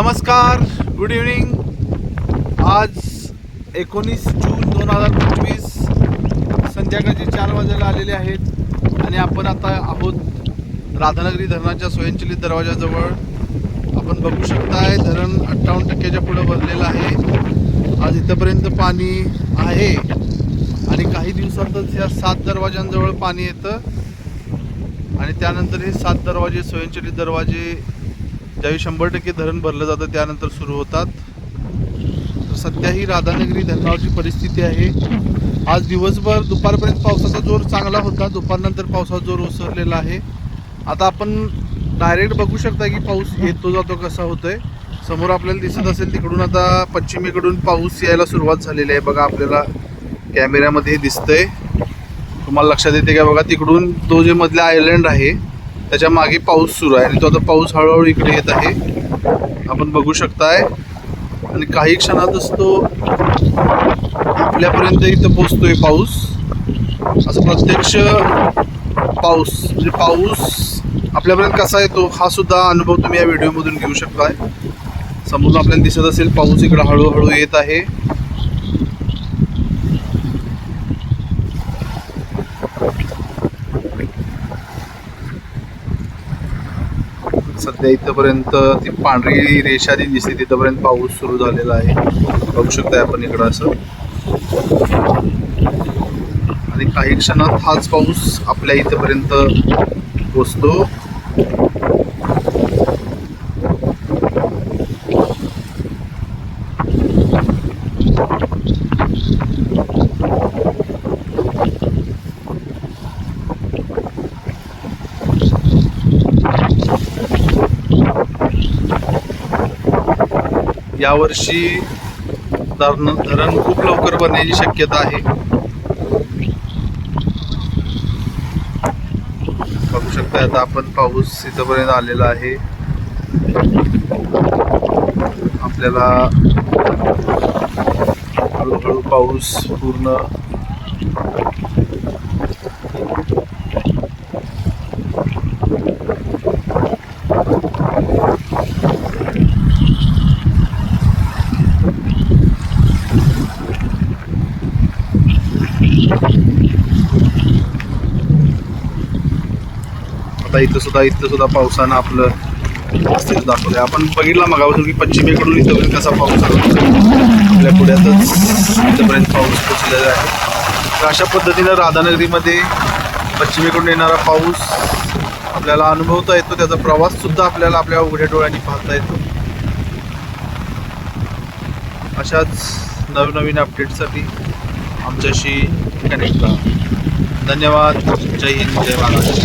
नमस्कार good evening आज एकोणीस जून दोन हजार पंचवीस संध्याकाळचे चार वाजायला आलेले आहेत आणि आपण आता आहोत राधानगरी धरणाच्या स्वयंचलित दरवाजाजवळ. आपण बघू शकताय धरण अठ्ठावन्न टक्क्याच्या पुढं भरलेलं आहे. आज इथंपर्यंत पाणी आहे आणि काही दिवसातच या सात दरवाजांजवळ पाणी येतं. आणि त्यानंतर हे सात दरवाजे स्वयंचलित दरवाजे ज्यावेळी शंभर टक्के धरण भरलं जातं त्यानंतर सुरू होतात. तर सध्या ही राधानगरी धरणावरची परिस्थिती आहे. आज दिवसभर दुपारपर्यंत पावसाचा जोर चांगला होता. दुपारनंतर पावसाचा जोर ओसरलेला आहे. आता आपण डायरेक्ट बघू शकता की पाऊस येतो जातो कसा होतोय. समोर आपल्याला दिसत असेल तिकडून आता पश्चिमेकडून पाऊस यायला सुरुवात झालेली आहे. बघा आपल्याला कॅमेऱ्यामध्ये दिसतंय. तुम्हाला लक्षात येते का? बघा तिकडून तो जे मधला आयलंड आहे त्याच्यामागे पाऊस सुरू आहे. आणि तो आता पाऊस हळूहळू इकडे येत आहे. आपण बघू शकताय. आणि काही क्षणातच तो आपल्यापर्यंत इथं पोचतोय पाऊस. असं प्रत्यक्ष पाऊस म्हणजे पाऊस आपल्यापर्यंत कसा येतो हा सुद्धा अनुभव तुम्ही या व्हिडिओमधून घेऊ शकताय. समोरून आपल्याला दिसत असेल पाऊस इकडे हळूहळू येत आहे. सध्या इथंपर्यंत ती पांढरी रेषा जी दिसते तिथंपर्यंत पाऊस सुरू झालेला आहे. बघू शकताय आपण इकडं असं. आणि काही क्षणात हाच पाऊस आपल्या इथंपर्यंत पोचतो. यावर्षी धरण धरण खूप लवकर बनण्याची शक्यता आहे. बघू शकता आता आपण पाऊस इथंपर्यंत आलेला आहे. आपल्याला हळूहळू पाऊस पूर्ण आता इथं सुद्धा इथं सुद्धा पावसानं आपलं अस्तित्व आहे आपण बघितला मगापासून की पश्चिमेकडून इथं कसा पाऊस आपल्या पुढ्यातच इथंपर्यंत पाऊस पोचलेला आहे. तर अशा पद्धतीनं राधानगरीमध्ये पश्चिमेकडून येणारा पाऊस आपल्याला अनुभवता येतो. त्याचा प्रवाससुद्धा आपल्याला आपल्या उघड्या डोळ्यांनी पाहता येतो. अशाच नवनवीन अपडेटसाठी आमच्याशी कनेक्ट करा धन्यवाद. जय हिंद जय महाराष्ट्र.